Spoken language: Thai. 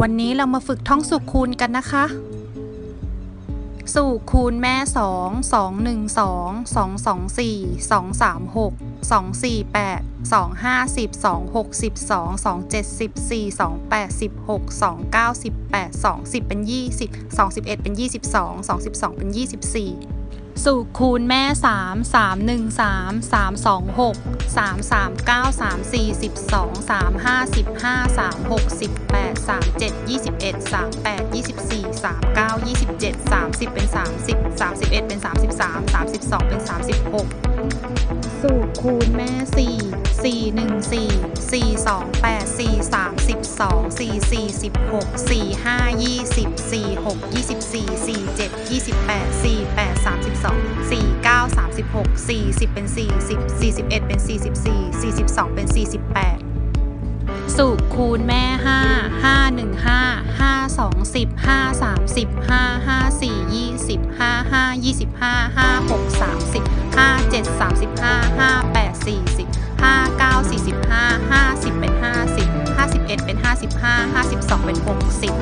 วันนี้เรามาฝึกท่องสูตรคูณกันนะคะ สูตรคูณแม่ 2 2 1 2 2 2 4 2 3 6 2 4 8 2 5 10 2 6 12 2 7 14 2 8 16 2 9 18 2 10 เป็น 20 2 11 เป็น 22 2 12 เป็น 24สูตรคูณแม่ 3 3 1 3 3 2 6 3 3 9 3 4 12 3 5 15 3 6 18 3 7 21 3 8 24 3 9 27 30 เป็น 30 31 เป็น 33 32 เป็น 36 สูตรคูณแม่ 4 4 1 4 4 2 8 4 3 12 4 4 16 4 5 20 4 6 24 4 7 28 4 8 32 4 9 36 40 เป็น 40 41 เป็น 44 42 เป็น 48 สุขคูณแม่หห้้้าาานึ่งห้าห้าสองสิบห้าสามสิบห้าห้าสี่ยี่สิบห้าห้ายี่สิบห้าห้าหกสามสิบห้าเจ็ดสามสิบห้าห้าแปดสี่สิบห้าเก้าสี่สิบห้าห้าสิบเป็นห้าสิบห้าสิบเอ็ดเป็นห้าสิบห้าห้าสิบสองเป็นหกสิบ